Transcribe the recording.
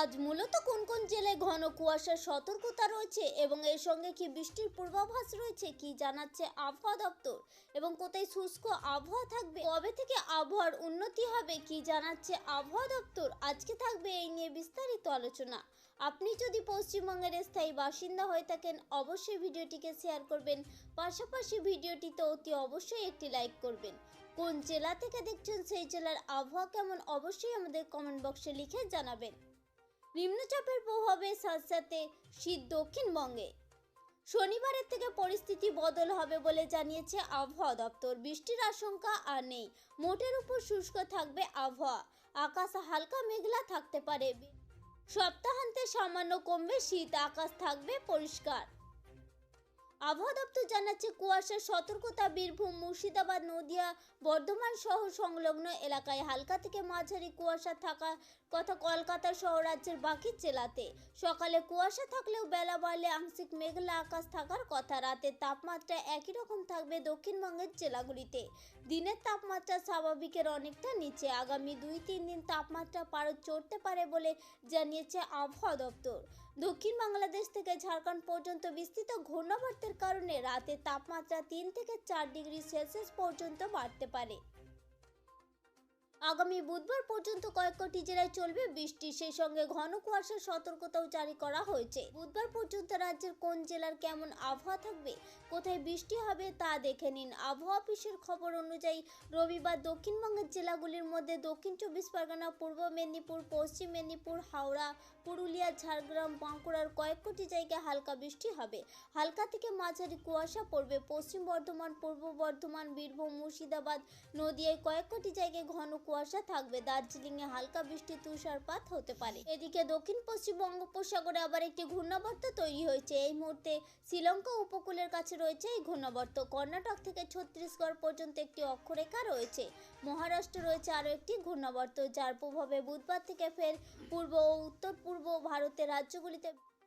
আজ মূলত কোন কোন জেলায় ঘন কুয়াশার সতর্কতা রয়েছে এবং এর সঙ্গে কি বৃষ্টির পূর্বাভাস রয়েছে কি জানাচ্ছে আবহাওয়া দপ্তর? এবং কোথায় শুষ্ক আবহাওয়া থাকবে? কবে থেকে আবহাওয়ার উন্নতি হবে কি জানাচ্ছে আবহাওয়া দপ্তর? আজকে থাকবে এই নিয়ে বিস্তারিত আলোচনা। আপনি যদি পশ্চিমবঙ্গের স্থায়ী বাসিন্দা হয়ে থাকেন, অবশ্যই ভিডিওটিকে শেয়ার করবেন। পাশাপাশি ভিডিওটিতে অতি অবশ্যই একটি লাইক করবেন। কোন জেলা থেকে দেখছেন সেই জেলার আবহাওয়া কেমন? অবশ্যই আমাদের কমেন্ট বক্সে লিখে জানাবেন। নিম্নচাপের প্রভাবে সাথে সাথে শীত দক্ষিণবঙ্গে। শনিবারের থেকে পরিস্থিতি বদল হবে বলে জানিয়েছে আবহাওয়া দপ্তর। বৃষ্টির আশঙ্কা আর নেই। মোটের উপর শুষ্ক থাকবে আবহাওয়া। আকাশ হালকা মেঘলা থাকতে পারে। সপ্তাহান্তে সামান্য কমবে শীত। আকাশ থাকবে পরিষ্কার। আবহাওয়া দপ্তর জানাচ্ছে, কুয়াশার সতর্কতা, বীরভূম, মুর্শিদাবাদ, নদিয়া, বর্ধমান সহ সংলগ্ন এলাকায় হালকা থেকে মাঝারি কুয়াশা থাকার কথা কলকাতা সহ রাজ্যের বাকি জেলাতে। সকালে কুয়াশা থাকলেও বেলা বাড়লে আংশিক মেঘলা আকাশ থাকার কথা। রাতের তাপমাত্রা একই রকম থাকবে দক্ষিণবঙ্গের জেলাগুলিতে। দিনের তাপমাত্রা স্বাভাবিকের অনেকটা নিচে। আগামী দুই তিন দিন তাপমাত্রা পারদ চড়তে পারে বলে জানিয়েছে আবহাওয়া দপ্তর। দক্ষিণ বাংলাদেশ থেকে ঝাড়খণ্ড পর্যন্ত বিস্তৃত ঘূর্ণাবর্তের কারণে রাতের তাপমাত্রা তিন থেকে চার ডিগ্রি সেলসিয়াস পর্যন্ত বাড়তে পারে। আগামী বুধবার পর্যন্ত কয়েক কোটি জেলায় চলবে বৃষ্টি। সেই সঙ্গে ঘন কুয়াশার সতর্কতাও জারি করা হয়েছে। বুধবার পর্যন্ত রাজ্যের কোন জেলার কেমন আবহাওয়া থাকবে, কোথায় বৃষ্টি হবে তা দেখে নিন। আবহাওয়া অফিসের খবর অনুযায়ী রবিবার দক্ষিণবঙ্গের জেলাগুলির মধ্যে দক্ষিণ চব্বিশ পরগনা, পূর্ব মেদিনীপুর, পশ্চিম মেদিনীপুর, হাওড়া, পুরুলিয়া, ঝাড়গ্রাম, বাঁকুড়ার কয়েক কোটি জায়গায় হালকা বৃষ্টি হবে। হালকা থেকে মাঝারি কুয়াশা পড়বে। পশ্চিম বর্ধমান, পূর্ব বর্ধমান, বীরভূম, মুর্শিদাবাদ নদিয়ায় কয়েক কোটি জায়গায় ঘন কুয়াশা থাকবে। দার্জিলিংয়ে হালকা বৃষ্টি, তুষারপাত হতে পারে। এদিকে দক্ষিণ পশ্চিম বঙ্গোপসাগরে আবার একটি ঘূর্ণাবর্ত তৈরি হয়েছে। এই মুহূর্তে শ্রীলঙ্কা উপকূলের কাছে রয়েছে এই ঘূর্ণাবর্ত। কর্ণাটক থেকে ছত্তিশগড় পর্যন্ত একটি অক্ষরেখা রয়েছে। মহারাষ্ট্র রয়েছে আরও একটি ঘূর্ণাবর্ত, যার প্রভাবে বুধবার থেকে ফের পূর্ব ও উত্তর পূর্ব ভারতের রাজ্যগুলিতে